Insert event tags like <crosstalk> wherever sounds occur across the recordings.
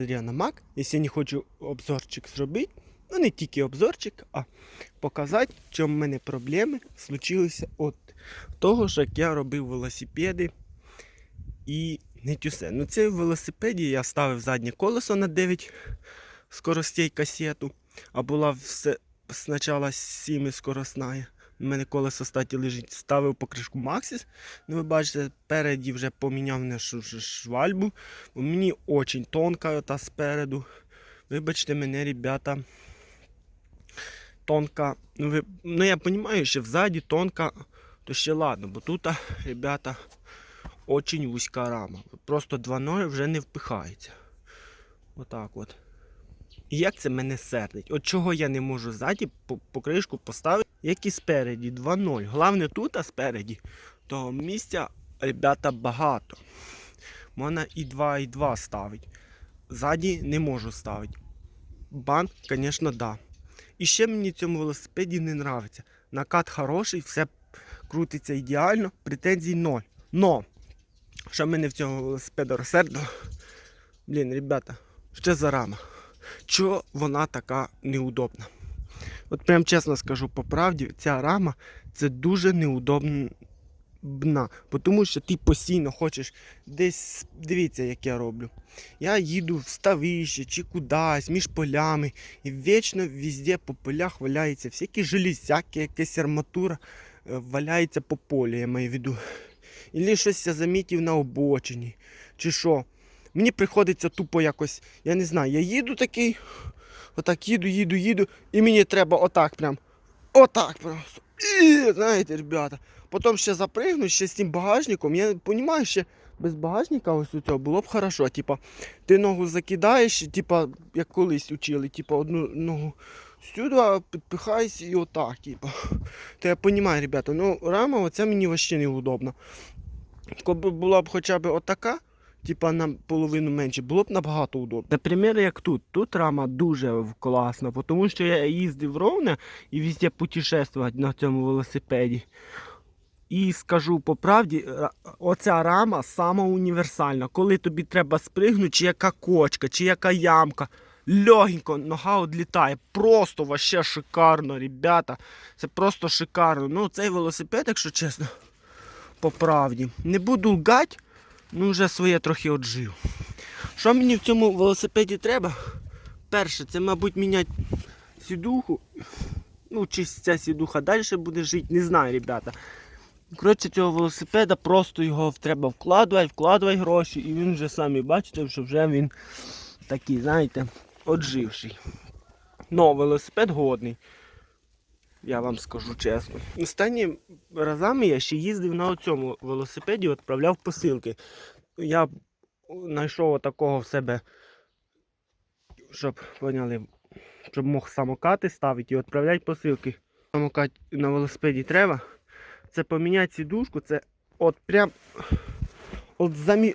на Mac, якщо я хочу обзорчик зробити, ну не тільки обзорчик, а показати, в чому в мене проблеми случилися від того, що як я робив велосипеди і не тюсе. Ну цей велосипеді я ставив заднє колесо на 9 скоростей касету, а була все спочатку 7 скоростна. У мене колесо статі лежить, ставив покришку Maxis. Ну, ви бачите, спереді вже поміняв на швальбу. Мені очень тонка та спереду. Вибачте мене, ребята. Тонка. Ну, ви, ну я розумію, що взаді тонка, то ще ладно, бо тут, ребята, очень вузька рама. Просто 2.0 вже не впихається. Отак от. І як це мене сердить? От чого я не можу ззаді покришку поставити, як і спереді 2.0. Головне тут, а спереді, то місця, ребята, багато. Можна і 2, і 2 ставить. Ззаді не можу ставити. Бан, звісно, да. І ще мені цьому велосипеді не подобається. Накат хороший, все крутиться ідеально, претензій ноль. Но, що мене в цьому велосипеду розсердило, блін, ребята, що за рама? Чого вона така неудобна? От прям чесно скажу по правді, ця рама це дуже неудобна. Тому що ти постійно хочеш десь дивіться, як я роблю. Я їду в ставище чи кудись між полями, і вічно везде по полях валяється всякі железяки, якась арматура е, валяється по полю, я маю в виду. Ілі щось я замітив на обочині, чи що. Мені приходиться тупо якось, я не знаю, я їду такий, отак їду, їду, їду, і мені треба отак прям. Отак просто. І, знаєте, ребята. Потім ще запригну, ще з цим багажником. Я розумію, що без багажника ось у цього було б хорошо. Типа, ти ногу закидаєш, типа, як колись учили, типа, одну ногу сюди, підпихайся і отак. Типа. То я розумію, ребята, ну рама оця мені взагалі неудобна. Коли була б хоча б отака, типа на половину менше, було б набагато удобно. Наприклад, як тут. Тут рама дуже класна, тому що я їздив ровно і везде путешествувати на цьому велосипеді. І скажу по правді, оця рама сама універсальна. Коли тобі треба спригнути, чи яка кочка, чи яка ямка. Легенько нога відлітає. Просто вообще шикарно, ребята. Це просто шикарно. Ну, цей велосипед, якщо чесно, по правді. Не буду лгати, ну вже своє трохи отжив. Що мені в цьому велосипеді треба? Перше, це, мабуть, міняти сідуху. Ну, чи ця сідуха далі буде жити, не знаю, ребята. Коротше, цього велосипеда просто його треба вкладувати, вкладувати гроші, і він вже самі бачите, що вже він такий, знаєте, отживший. Но велосипед годний. Я вам скажу чесно. Останніми разами я ще їздив на цьому велосипеді, відправляв посилки. Я знайшов такого в себе, щоб поняли, щоб мог самокати ставити і відправляти посилки. Самокат на велосипеді треба це поміняти сідушку, це от прям от замі...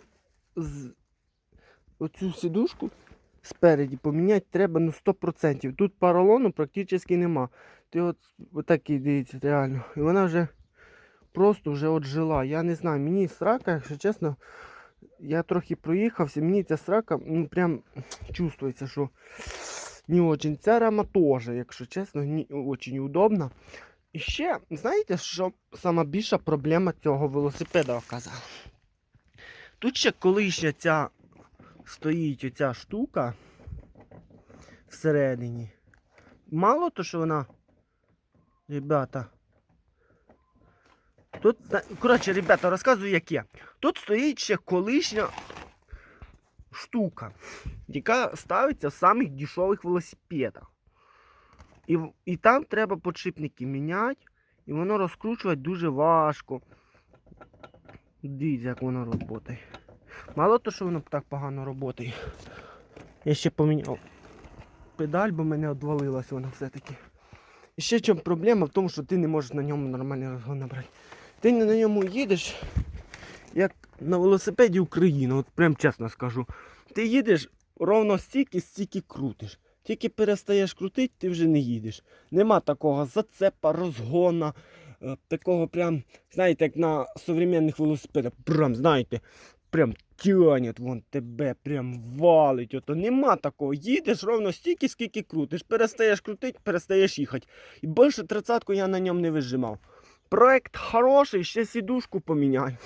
оцю сідушку спереді поміняти треба ну 100%. Тут поролону практично нема. Ти от отакий дивіться, реально. І вона вже просто вже от жила. Я не знаю, мені срака, якщо чесно, я трохи проїхався, мені ця срака ну прям чувствується, що не очень. Ця рама теж, якщо чесно, не очень удобна. І ще, знаєте, що сама більша проблема цього велосипеда оказала? Тут ще колишня ця стоїть оця штука всередині. Мало то, що вона. Ребята. Тут, коротше, ребята, розказую яке. Тут стоїть ще колишня штука, яка ставиться в самих дешевих велосипедах. І, і там треба подшипники міняти, і воно розкручувати дуже важко. Дивіться, як воно працює. Мало то, що воно так погано працює. Я ще поміняв педаль, бо мене відвалилась вона все-таки. І ще чому проблема в тому, що ти не можеш на ньому нормальний розгон набрати. Ти не на ньому їдеш, як на велосипеді Україна, от прям чесно скажу. Ти їдеш ровно стільки, стільки крутиш. Тільки перестаєш крутити, ти вже не їдеш. Нема такого зацепа, розгона, е, такого прям, знаєте, як на сучасних велосипедах. Прям, знаєте, прям тянет, вон тебе прям валить. Ото нема такого. Їдеш ровно стільки, скільки крутиш. Перестаєш крутити, перестаєш їхати. І більше тридцятку я на ньому не вижимав. Проект хороший, ще сідушку поміняю.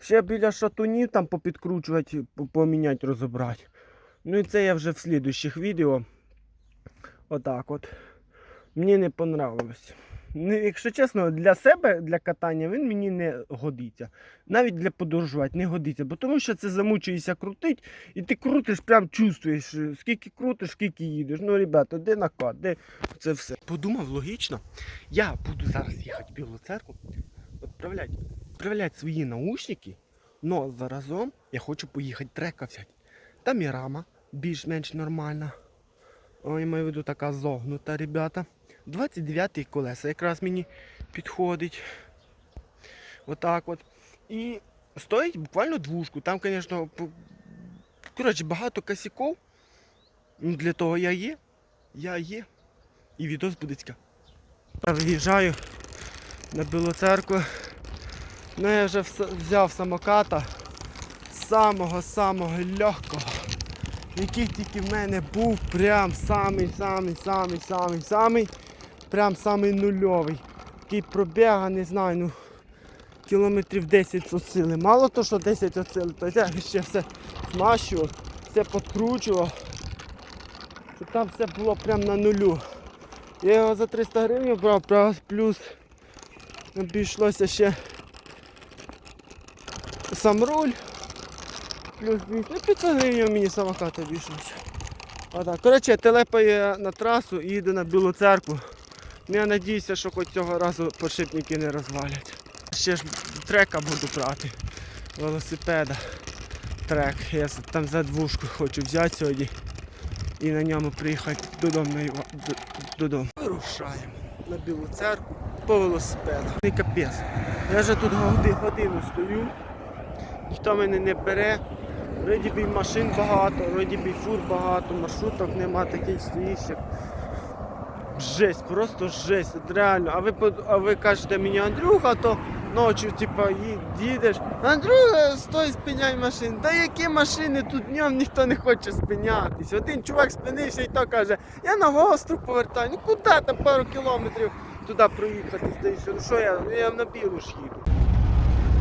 Ще біля шатунів там попідкручувати, поміняти, розібрати. Ну і це я вже в слідуючих відео. Отак от. Мені не понравилось. Ну, якщо чесно, для себе, для катання він мені не годиться. Навіть для подорожувати не годиться, бо тому що це замучуєшся крутить, і ти крутиш, прям чувствуєш, скільки крутиш, скільки їдеш. Ну, ребята, де накат, де це все. Подумав логічно, я буду зараз їхати в Білу церкву, відправляти, відправляти свої наушники, але заразом я хочу поїхати трека взяти. Там і рама більш-менш нормальна. О, я маю виду така зогнута, ребята. 29 колеса якраз мені підходить. Отак от. І стоїть буквально двушку. Там, звісно, коротше, багато косяків. Ну, Для того я є. Я є. І відос буде цікавий. Виїжджаю на Білу церкву. Ну, я вже взяв самоката самого-самого легкого який тільки в мене був прям самий прям самий нульовий. Який пробіга, не знаю, ну кілометрів 10 от сили. Мало то, що 10 от сили, то я ще все змащував, все подкручував. Щоб там все було прям на нулю. Я його за 300 гривень брав, плюс- обійшлося ще сам руль. Плюс 200. Ну 500 гривень мені самокат обійшовся. Отак. Коротше, телепає на трасу і їде на Білу церкву. Ну, Я надіюся, що хоч цього разу подшипники не розвалять. Ще ж трека буду брати. Велосипеда. Трек. Я там за двушку хочу взяти сьогодні і на ньому приїхати додому. додому. Вирушаємо на Білу церкву по велосипеду. Не капець. Я вже тут годину стою. Ніхто мене не бере. Вроді б машин багато, вроді б фур багато, маршруток нема таких стоїщих. Жесть, просто жесть, реально. А ви, а ви кажете мені, Андрюха, то ночі типа, їдеш. Андрюха, стой, спиняй машин. Та які машини тут днем ніхто не хоче спинятись. Один чувак спинився і то каже, я на гостру повертаю. Ну куди там пару кілометрів туди проїхати, здається. Ну що я, я на білу ж їду.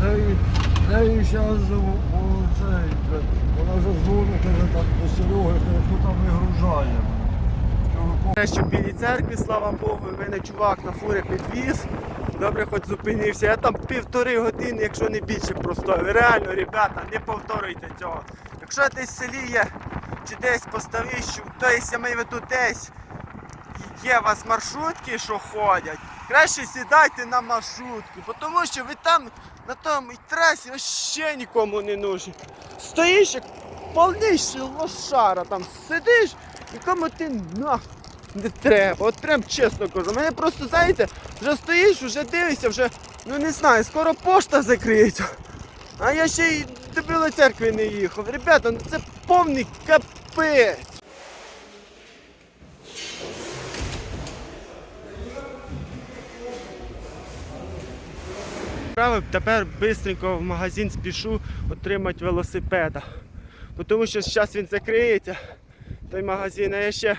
Нею, нею зараз вона вже дзвонить, каже так до Сереги, хто там вигружає. Кажу, Те, що в білій церкві, слава Богу, мене чувак на фурі підвіз. Добре, хоч зупинився. Я там півтори години, якщо не більше простояв. Реально, ребята, не повторюйте цього. Якщо десь в селі є чи десь по ставищу, то є, я маю в десь є у вас маршрутки, що ходять, краще сідайте на маршрутку, тому що ви там на тому трасі ще нікому не нужні. Стоїш як повніший лошара, там сидиш, нікому ти нах не треба. От прям чесно кажу. Мене просто, знаєте, вже стоїш, вже дивишся, вже, ну не знаю, скоро пошта закриється. А я ще й до Білої церкви не їхав. Ребята, ну це повний капець. Тепер швидко в магазин спішу отримати велосипеда. Тому що зараз він закриється, той магазин, а я ще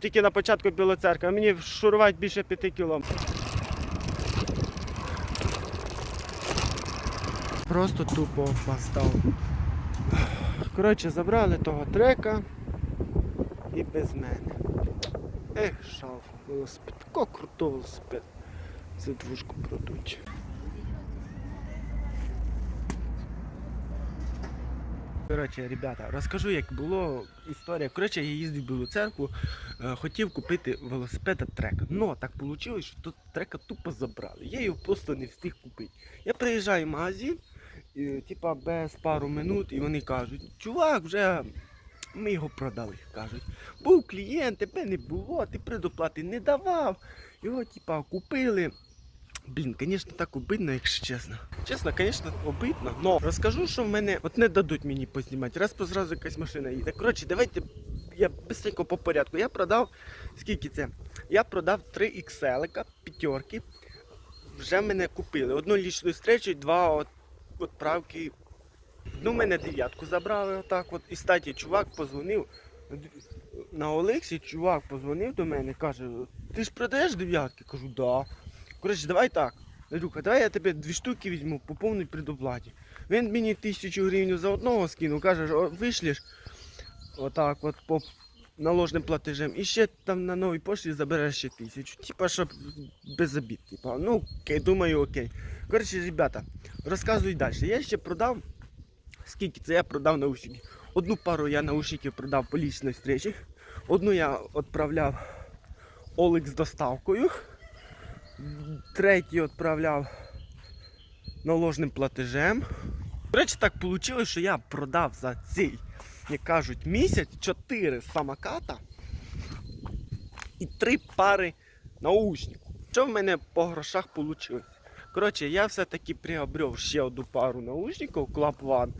тільки на початку Білої церкви, мені шурувати більше п'яти кілометрів. Просто тупо постав. Коротше, забрали того трека і без мене. Ех, шав, велосипед. Такого крутого велосипед. За двушку продуть. Коротше, ребята, розкажу, як було історія. Коротше, я їздив в Білу церкву, е, хотів купити велосипеда трека. Но так вийшло, що тут трека тупо забрали. Я його просто не встиг купити. Я приїжджаю в магазин, типа без пару минут, і вони кажуть, чувак, вже ми його продали. кажуть. Був клієнт, тебе не було, ти предоплати не давав. Його, типа, купили. Блін, звісно, так обидно, якщо чесно. Чесно, звісно, обидно. Но розкажу, що в мене от не дадуть мені познімати. Раз по зразу якась машина їде. Коротше, давайте я быстренько по порядку. Я продав. Скільки це? Я продав 3 XL, п'ятерки. Вже мене купили. Одну лічну зустрічу, два відправки. Ну, мене дев'ятку забрали отак от. І статі, чувак позвонив. На Олексі чувак позвонив до мене, каже, ти ж продаєш дев'ятки? Кажу, да. Коротше, давай так. Люка, давай я тебе дві штуки візьму по повній предоплаті. Він мені тисячу гривень за одного скинув, каже, «О, вишлеш отак от по наложним платежем. І ще там на новій пошті забереш ще тисячу. Типа, щоб без обід. Типа, ну окей, думаю, окей. Коротше, ребята, розказуй далі. Я ще продав. Скільки це я продав наушники? Одну пару я наушників продав по лічній зустрічі. Одну я відправляв Олик з доставкою. Третій відправляв наложним платежем. До речі, так вийшло, що я продав за цей, як кажуть, місяць 4 самоката і 3 пари наушників. Що в мене по грошах вийшло? Коротше, я все-таки приобрев ще одну пару наушників Club One.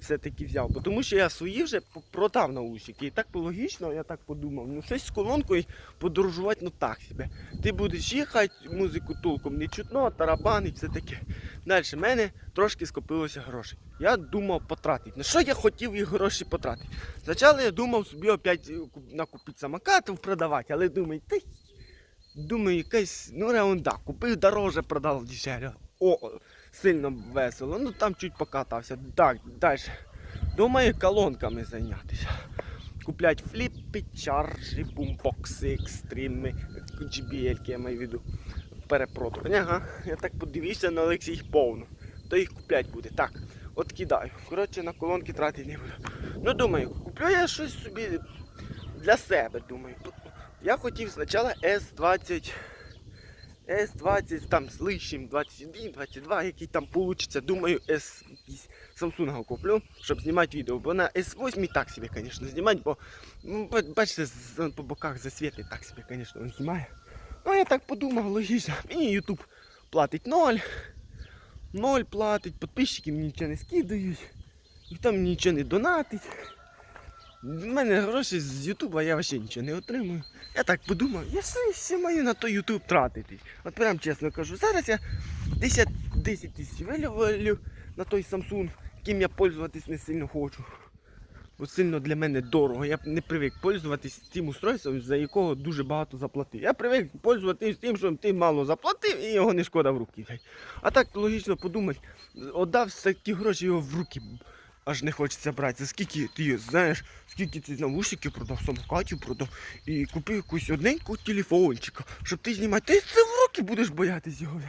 Все-таки взяв, бо тому що я свої вже продав наушники. І так логічно, я так подумав, ну щось з колонкою подорожувати, ну так себе. Ти будеш їхати, музику толком не чутно, тарабанить, все таке. Далі, в мене трошки скопилося грошей. Я думав потратити. На що я хотів їх гроші потратити? Спочатку я думав собі опять е, накупити самокатів, продавати, але думаю, й- думаю, якась ну раунда. Купив дороже, продав дешевле. О, сильно весело. Ну там чуть покатався. Так, далі. Думаю, колонками зайнятися. Куплять фліпи, чаржі, бумбокси, екстрими, JBL, я маю в виду. Перепродаж. Ага, я так подивився, на Олексій їх повно. То їх куплять буде. Так, от кидаю. Коротше, на колонки тратити не буду. Ну думаю, куплю я щось собі для себе, думаю. Я хотів спочатку S20. S20 там з лишнім 21, 22, який там получиться. Думаю, S Samsung куплю, щоб знімати відео. Бо на S8 і так собі, звісно, знімати, бо ну, бачите, по боках засвіти так собі, звісно, він знімає. Ну я так подумав, логічно. Мені YouTube платить 0. 0 платить, підписчики мені нічого не скидають, ніхто мені нічого не донатить. У мене гроші з Ютуба я взагалі нічого не отримую. Я так подумав, я все маю на той Ютуб тратити. От прям чесно кажу, зараз я 10, 10 тисяч вилюблю на той Samsung, яким я пользуватись не сильно хочу. Бо сильно для мене дорого. Я не привик пользуватись цим устройством, за якого дуже багато заплатив. Я привик пользуватись тим, що ти мало заплатив і його не шкода в руки. А так логічно подумати, отдав такі гроші його в руки. Аж не хочеться брати. Скільки ти знаєш, скільки ти наушників продав, самокатів продав і купив якусь одненького телефончика, щоб ти знімати. Ти це в руки будеш боятись його.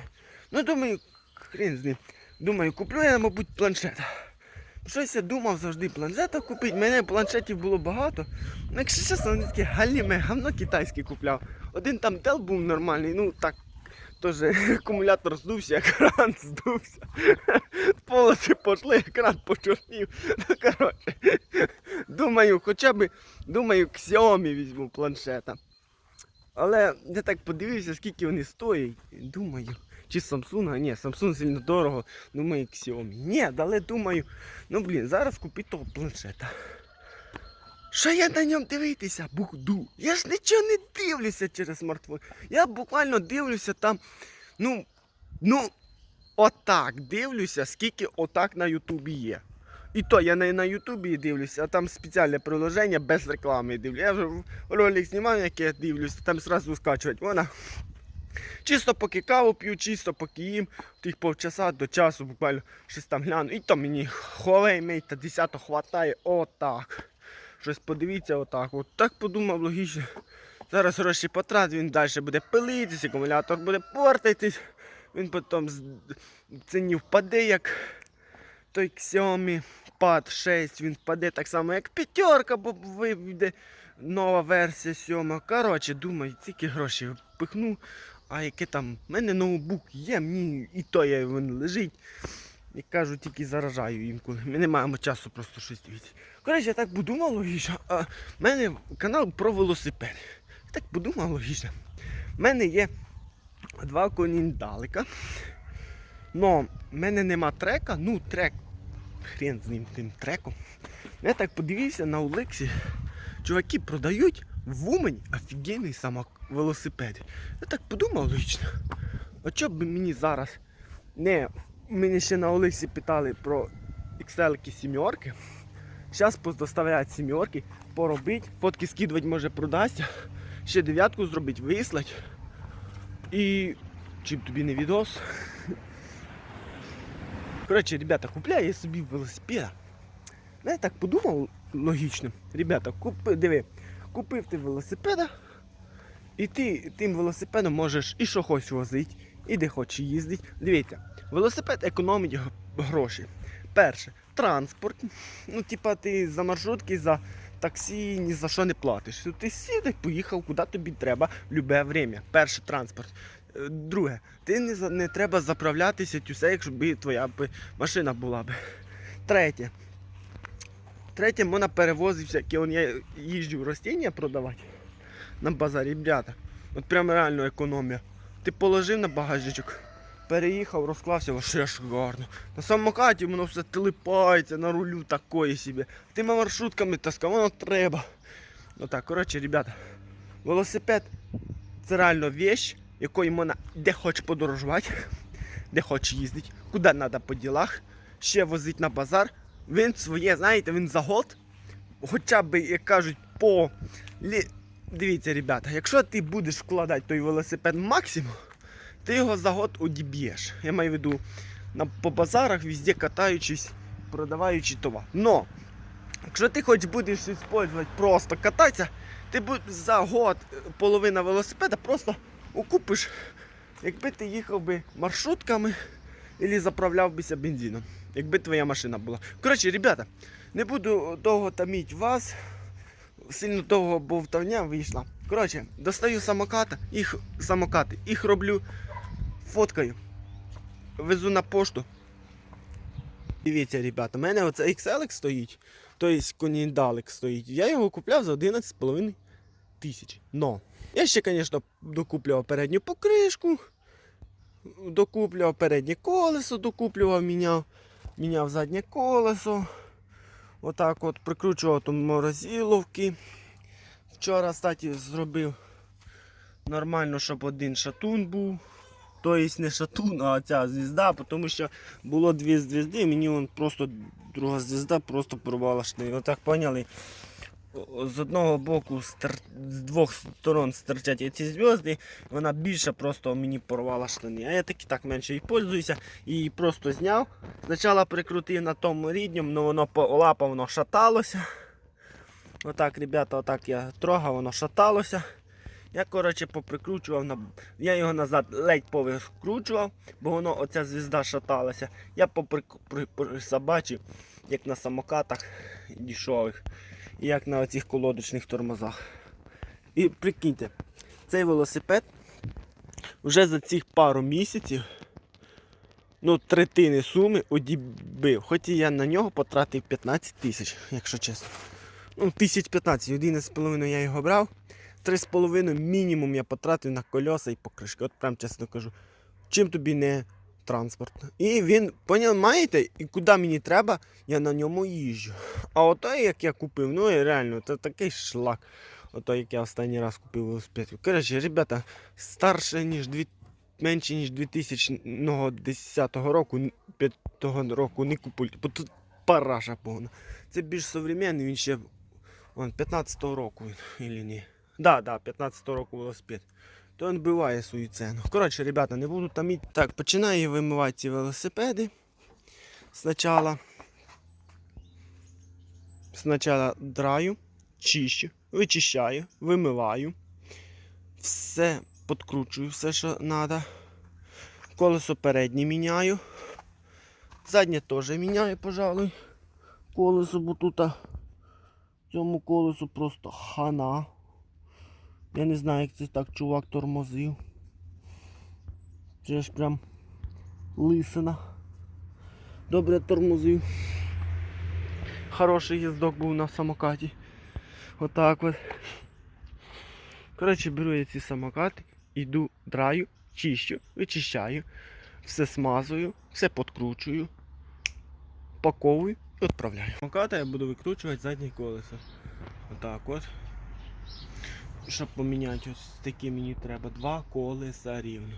Ну думаю, хрен з ним. Думаю, куплю я, мабуть, планшет. Щось я думав завжди планшета купити. Мене планшетів було багато. Ну, якщо чесно, вони таке галіме, гавно китайське купляв. Один там Dell був нормальний, ну так. Теж <laughs> акумулятор здувся, екран здувся. <laughs> Полоси пішли, екран почорнів. <laughs> Ну, коротше. Думаю, хоча б думаю, Xiaomi візьму планшета. Але я так подивився, скільки вони стоять. Думаю, чи Samsung, ні, Samsung сильно дорого, думаю, Xiaomi. Ні, але думаю, ну блін, зараз купити того планшета. Що я на ньому дивитися буду? Я ж нічого не дивлюся через смартфон. Я буквально дивлюся там, ну, ну, отак дивлюся, скільки отак на Ютубі є. І то я не на Ютубі дивлюся, а там спеціальне приложення без реклами дивлюся. Я вже ролик знімав, який я дивлюся, там зразу скачувати. Вона чисто поки каву п'ю, чисто поки їм, тих півчаса до часу буквально щось там гляну. І то мені Huawei Mate 10 хватає отак. Щось подивіться отак. От так подумав логічно. Зараз гроші потрат, він далі буде пилитись, акумулятор буде портитись. Він потім з ціні впаде, як той Xiaomi Pad 6, він впаде так само, як п'ятерка, бо вийде нова версія 7. Коротше, думаю, тільки гроші впихну. А яке там, в мене ноутбук є, мені і то є, він лежить. Як кажу, тільки заражаю інколи. Ми не маємо часу просто щось дивитися. Коротше, я так подумав логічно. В мене канал про велосипед. Я так подумав логічно. У мене є два коніндалика. Но в мене нема трека, ну трек. Хрен з ним тим треком. Я так подивився на Олексі. Чуваки продають в Умані офігенний самок велосипед. Я так подумав логічно. А чого б мені зараз не Мені ще на Олексі питали про XL сімерки. Зараз доставляють сімерки, поробить, фотки скидувати може продасться. Ще дев'ятку зробити, вислать. І чим тобі не відос. Коротше, ребята, купляю собі велосипед. Ну, я так подумав логічно. Ребята, купи, диви, купив ти велосипеда, і ти тим велосипедом можеш і що хочеш возити, і де хочеш їздити. Дивіться, велосипед економить гроші. Перше, транспорт. Ну, типа, ти за маршрутки, за таксі ні за що не платиш. Ти сідай, поїхав, куди тобі треба в будь-яке время. Перше транспорт. Е, Друге, ти не, не треба заправлятися тюсе, якщо б твоя б машина була б. Третє. Третє, можна перевозити всякі, он я їжджу ростіння продавати на базарі, ребята. От прям реально економія. Ти положив на багажничок, переїхав, розклався, ж гарно. На самокаті воно все телипається на рулю такої собі. Тими маршрутками таскав, воно треба. Ну так, коротше, ребята, велосипед це реально вещь, якою можна де хоч подорожувати, де хоч їздити, куди треба по ділах, ще возить на базар. Він своє, знаєте, він за год, хоча б, як кажуть, по. Дивіться, ребята, якщо ти будеш вкладати той велосипед максимум, ти його за год одіб'єш. Я маю в виду на, по базарах, везде катаючись, продаваючи товар. Но, якщо ти хоч будеш використовувати просто кататися, ти за год е, половина велосипеда просто окупиш, якби ти їхав би маршрутками або заправляв бися бензином, якби твоя машина була. Коротше, ребята, не буду довго таміть вас. Сильно довго бовтовня вийшла. Коротше, достаю самоката, їх самокати, їх роблю фоткаю. Везу на пошту. Дивіться, ребята, у мене оце XL стоїть, тобто коніндалик стоїть. Я його купляв за 11,5 тисяч. Но. Я ще, звісно, докуплював передню покришку, докуплював переднє колесо, докуплював, міняв, міняв заднє колесо. Отак от прикручував там морозиловки. Вчора, кстати, зробив нормально, щоб один шатун був. Тобто не шатун, а ця звізда, тому що було дві звізди, мені вон просто друга звізда просто порвала штани. Отак поняли. З одного боку, з двох сторон стирчать ці зв'язки, вона більше просто мені порвала штани. А я так і так менше і пользуюся, її просто зняв. Спочатку прикрутив на тому рідньому, але воно по лапа воно шаталося. Отак, ребята, отак я трогав, воно шаталося. Я, коротше, поприкручував, на... я його назад ледь повикручував, бо воно оця звізда шаталася. Я поприсобачив, як на самокатах дешевих, і як на оцих колодочних тормозах. І прикиньте, цей велосипед вже за цих пару місяців ну, третини суми одібив. Хоч і я на нього потратив 15 тисяч, якщо чесно. Ну, тисяч 15, 11,5 я його брав. 3,5 мінімум я потратив на кольоса і покришки. От прям чесно кажу. Чим тобі не транспорт? І він, понимаєте, і куди мені треба, я на ньому їжджу. А ото як я купив, ну і реально, це такий шлак. Ото як я останній раз купив велосипед. Коротше, ребята, старше, ніж 2, менше, ніж 2010 року, 5 року не купуйте, бо тут параша повна. Це більш современний, він ще вон, 15-го року, він, ні. Да, да, 15-го року велосипед. То він биває свою ціну. Коротше, ребята, не буду таміть. Так, починаю вимивати ці велосипеди. Спочатку. Спочатку драю, чищу, вичищаю, вимиваю. Все подкручую, все, що треба. Колесо переднє міняю. Заднє теж міняю, пожалуй. Колесо, бо тут цьому колесу просто хана. Я не знаю, як це так чувак тормозив. Це ж прям лисина. Добре тормозив. Хороший їздок був на самокаті. Отак от. Коротше, беру я ці самокати, йду, драю, чищу, вичищаю, все смазую, все подкручую, паковую і відправляю. Самоката я буду викручувати заднє колесо. Отак от. Щоб поміняти ось такі мені треба два колеса рівно.